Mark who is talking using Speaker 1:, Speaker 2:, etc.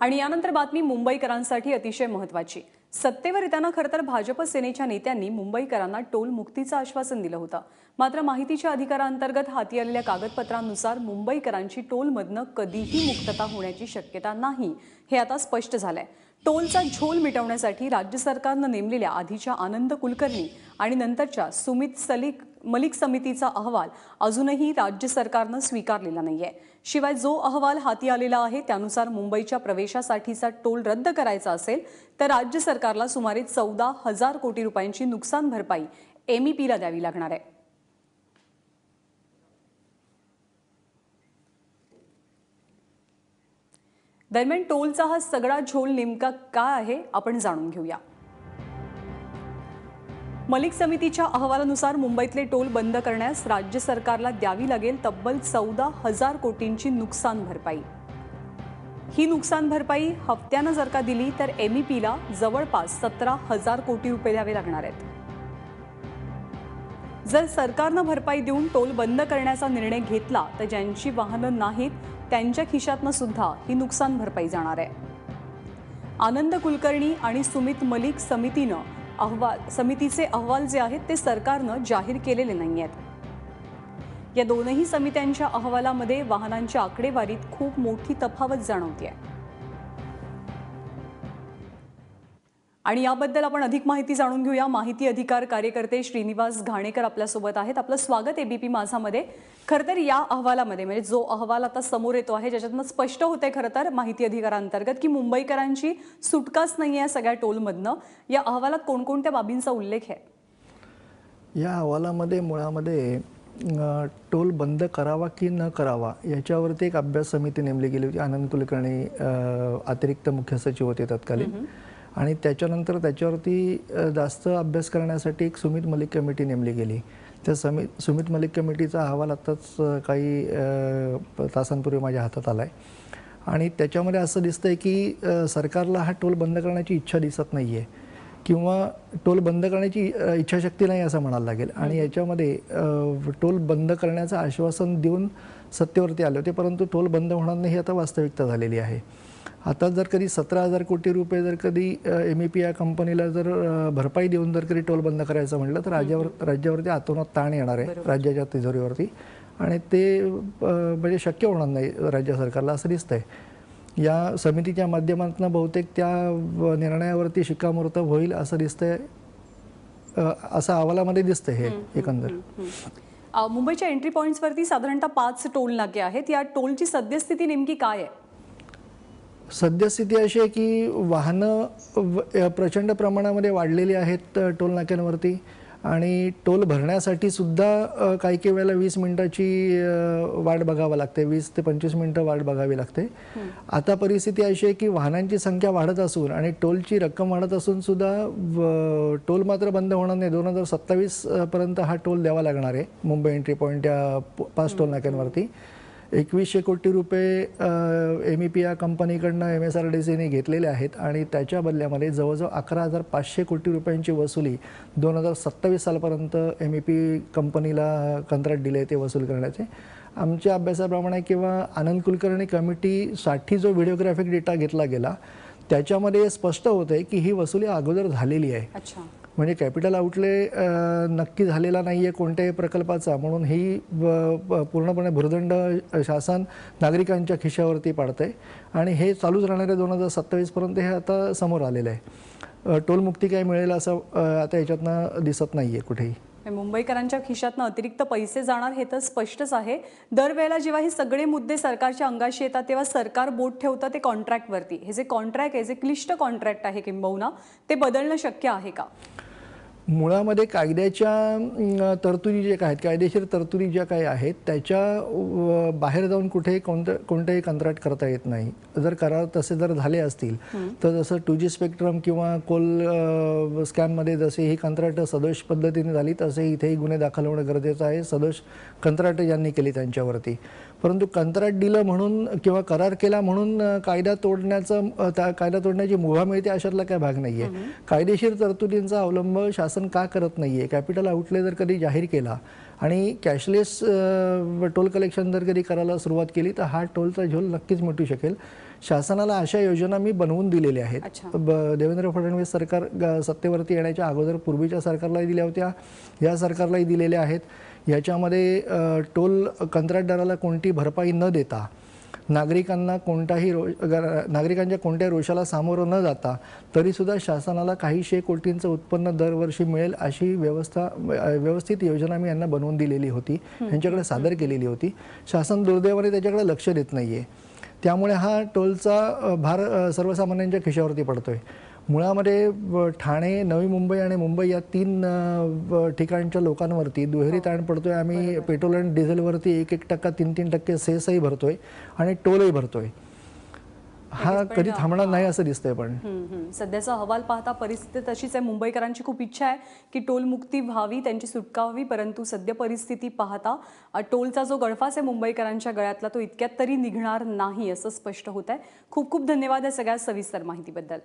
Speaker 1: आणि यानंतर बातमी मुंबईकरांसाठी अतिशय महत्वाची सत्तेवर येताना खरं तर भाजप सेनेच्या नेत्यांनी मुंबईकरांना टोल मुक्तीचं आश्वासन दिलं होतं. मात्र माहितीच्या अधिकारांतर्गत हाती आलेल्या कागदपत्रांनुसार मुंबईकरांची टोलमधनं कधीही मुक्तता होण्याची शक्यता नाही हे आता स्पष्ट झालंय. टोलचा झोल मिटवण्यासाठी राज्य सरकारनं नेमलेल्या आधीच्या आनंद कुलकर्णी आणि नंतरच्या सुमित सलीक मलिक समितीचा अहवाल अजूनही राज्य सरकारनं स्वीकारलेला नाहीये. शिवाय जो अहवाल हाती आलेला आहे त्यानुसार मुंबईच्या प्रवेशासाठीचा टोल रद्द करायचा असेल तर राज्य सरकारला सुमारे चौदा हजार कोटी रुपयांची नुकसान भरपाई एमईपीला द्यावी लागणार आहे. दरम्यान टोलचा हा सगळा झोल नेमका काय आहे आपण जाणून घेऊया. मलिक समितीच्या अहवालानुसार मुंबईतले टोल बंद करण्यास राज्य सरकारला द्यावी लागेल तब्बल चौदा हजार कोटींची नुकसान भरपाई. ही नुकसान भरपाई हप्त्यानं जर का दिली तर एमईपीला जवळपास सतरा हजार कोटी रुपये द्यावे लागणार आहेत. जर सरकारनं भरपाई देऊन टोल बंद करण्याचा निर्णय घेतला तर ज्यांची वाहनं नाहीत त्यांच्या खिशातनं सुद्धा ही नुकसान भरपाई जाणार आहे. आनंद कुलकर्णी आणि सुमित मलिक समितीनं अहवाल समितीचे अहवाल जे आहेत ते सरकारनं जाहीर केलेले नाही आहेत या दोनही समित्यांच्या अहवालामध्ये वाहनांच्या आकडेवारीत खूप मोठी तफावत जाणवते आहे आणि याबद्दल आपण अधिक माहिती जाणून घेऊया. माहिती अधिकार कार्यकर्ते श्रीनिवास घाणेकर आपल्यासोबत आहेत. आपलं स्वागत एबीपी माझामध्ये. खरं तर या अहवालामध्ये म्हणजे जो अहवाल आता समोर येतो आहे ज्याच्यातनं स्पष्ट होते खरं तर माहिती अधिकारांतर्गत की मुंबईकरांची सुटकाच नाही आहे सगळ्या टोलमधनं. या अहवालात कोणकोणत्या बाबींचा उल्लेख आहे?
Speaker 2: या अहवालामध्ये मुळामध्ये टोल बंद करावा की न करावा याच्यावरती एक अभ्यास समिती नेमली गेली होती. आनंद कुलकर्णी अतिरिक्त मुख्य सचिव होते तत्कालीन. आणि त्याच्यानंतर त्याच्यावरती जास्त अभ्यास करण्यासाठी एक सुमित मलिक कमिटी नेमली गेली. त्या समित सुमित मलिक कमिटीचा अहवाल आत्ताच काही तासांपूर्वी माझ्या हातात आला आहे आणि त्याच्यामध्ये असं दिसतंय की अ, सरकारला हा टोल बंद करण्याची इच्छा दिसत नाही आहे किंवा टोल बंद करण्याची इच्छाशक्ती नाही असं म्हणायला लागेल. आणि याच्यामध्ये टोल बंद करण्याचं आश्वासन देऊन सत्तेवरती आले होते. परंतु टोल बंद होणार नाही ही आता वास्तविकता झालेली आहे. आता जर कधी सतरा हजार कोटी रुपये जर कधी एम ई पी या कंपनीला जर भरपाई देऊन जर कधी टोल बंद करायचं म्हटलं तर राज्यावर राज्यावरती आतोनात ताण येणार आहे राज्याच्या तिजोरीवरती. आणि ते म्हणजे शक्य होणार नाही राज्य सरकारला असं दिसतंय. या समितीच्या माध्यमातून बहुतेक त्या निर्णयावरती शिक्कामोर्तब होईल असं दिसतंय असं अहवालामध्ये दिसतंय हे एकंदर.
Speaker 1: मुंबईच्या एंट्री पॉईंट्सवरती साधारणतः पाच टोल नाके आहेत. या टोलची सद्यस्थिती नेमकी काय आहे?
Speaker 2: सद्यस्थिती अशी आहे की वाहनं प्रचंड प्रमाणामध्ये वाढलेली आहेत टोल नाक्यांवरती. आणि टोल भरण्यासाठी सुद्धा काही काही वेळेला वीस मिनिटाची वाट बघावं लागते. वीस ते पंचवीस मिनिटं वाट बघावी लागते. आता परिस्थिती अशी आहे की वाहनांची संख्या वाढत असून आणि टोलची रक्कम वाढत असून सुद्धा टोल मात्र बंद होणार नाही. दोन हजार सत्तावीस पर्यंत हा टोल द्यावा लागणार आहे मुंबई एंट्री पॉईंट या पाच टोल नाक्यांवरती. एकवीसशे कोटी रुपये एम ई पी या कंपनीकडनं एम एस आर डी सीने घेतलेले आहेत आणि त्याच्या बदल्यामध्ये जवळजवळ अकरा हजार पाचशे कोटी रुपयांची वसुली दोन हजार सत्तावीस सालपर्यंत एम ई पी कंपनीला कंत्राट दिले ते वसूल करण्याचे. आमच्या अभ्यासाप्रमाणे किंवा आनंद कुलकर्णी कमिटीसाठी जो व्हिडिओग्राफिक डेटा घेतला गेला त्याच्यामध्ये स्पष्ट होतं आहे की ही वसुली अगोदर झालेली आहे.
Speaker 1: अच्छा.
Speaker 2: म्हणजे कॅपिटल आउटले नक्की झालेला नाही आहे कोणत्याही प्रकल्पाचा. म्हणून ही पूर्णपणे भुर्दंड शासन नागरिकांच्या खिशावरती पाडतंय. आणि हे चालूच राहणारे दोन हजार सत्तावीसपर्यंत हे आता समोर आलेलं आहे. टोलमुक्ती काय मिळेल असं आता याच्यातनं दिसत नाही आहे कुठेही
Speaker 1: मुंबईकरांच्या खिशातनं अतिरिक्त पैसे जाणार हे तर स्पष्टच आहे. दरवेळेला जेव्हा हे सगळे मुद्दे सरकारच्या अंगाशी येतात तेव्हा सरकार बोट ठेवतं ते कॉन्ट्रॅक्टवरती हे जे कॉन्ट्रॅक्ट आहे जे क्लिष्ट कॉन्ट्रॅक्ट आहे किंबहुना ते बदलणं शक्य आहे का?
Speaker 2: मुळामध्ये कायद्याच्या तरतुदी ज्या काय आहेत कायदेशीर तरतुदी ज्या काही आहेत त्याच्या बाहेर जाऊन कुठेही कोणतं कोणतेही कंत्राट करता येत नाही. जर करार तसे जर झाले असतील तर जसं टू जी स्पेक्ट्रम किंवा कोल स्कॅममध्ये जसे ही कंत्राट सदोष पद्धतीने झाली तसे इथेही गुन्हे दाखल होणं गरजेचं आहे. सदोष कंत्राट ज्यांनी केली त्यांच्यावरती. परंतु कंत्राट दिलं म्हणून किंवा करार केला म्हणून कायदा तोडण्याचं कायदा तोडण्याची मुभा मिळते अशातला काय भाग नाहीये. कायदेशीर तरतुदींचा अवलंब शासन का करत नाहीये? कॅपिटल आउटले जर कधी जाहीर केला आणि कॅशलेस टोल कलेक्शन जर कधी करायला सुरुवात केली तर हा टोलचा झोल नक्कीच मिटू शकेल. शासनाला अशा योजना मी बनवून दिलेल्या आहेत. देवेंद्र फडणवीस सरकार सत्तेवरती येण्याच्या अगोदर पूर्वीच्या सरकारलाही दिल्या होत्या. या सरकारलाही दिलेल्या आहेत. याच्यामध्ये टोल कंत्राटदाराला कोणती भरपाई न देता नागरिकांना कोणताही रो गर- नागरिकांच्या कोणत्याही रोषाला सामोरं न जाता तरीसुद्धा शासनाला काहीशे कोटींचं उत्पन्न दरवर्षी मिळेल अशी व्यवस्था व्यवस्थित योजना मी यांना बनवून दिलेली होती. यांच्याकडे सादर केलेली होती. शासन दुर्दैवाने त्याच्याकडे लक्ष देत नाही आहे त्यामुळे हा टोलचा भार सर्वसामान्यांच्या खिशावरती पडतोय. मुळामध्ये ठाणे नवी मुंबई आणि मुंबई या तीन ठिकाणच्या लोकांवरती दुहेरी ताण पडतोय आम्ही पेट्रोल आणि डिझेलवरती एक एक टक्का तीन तीन टक्के सेसही भरतोय आणि टोलही भरतोय. हा कधी थांबणार नाही असं दिसतंय पण.
Speaker 1: सध्याचा अहवाल पाहता परिस्थिती तशीच आहे. मुंबईकरांची खूप इच्छा आहे की टोल मुक्ती व्हावी त्यांची सुटका व्हावी परंतु सद्य परिस्थिती पाहता टोलचा जो गळफास आहे मुंबईकरांच्या गळ्यातला तो इतक्यात तरी निघणार नाही असं स्पष्ट होत आहे खूप खूप धन्यवाद या सगळ्या सविस्तर माहितीबद्दल.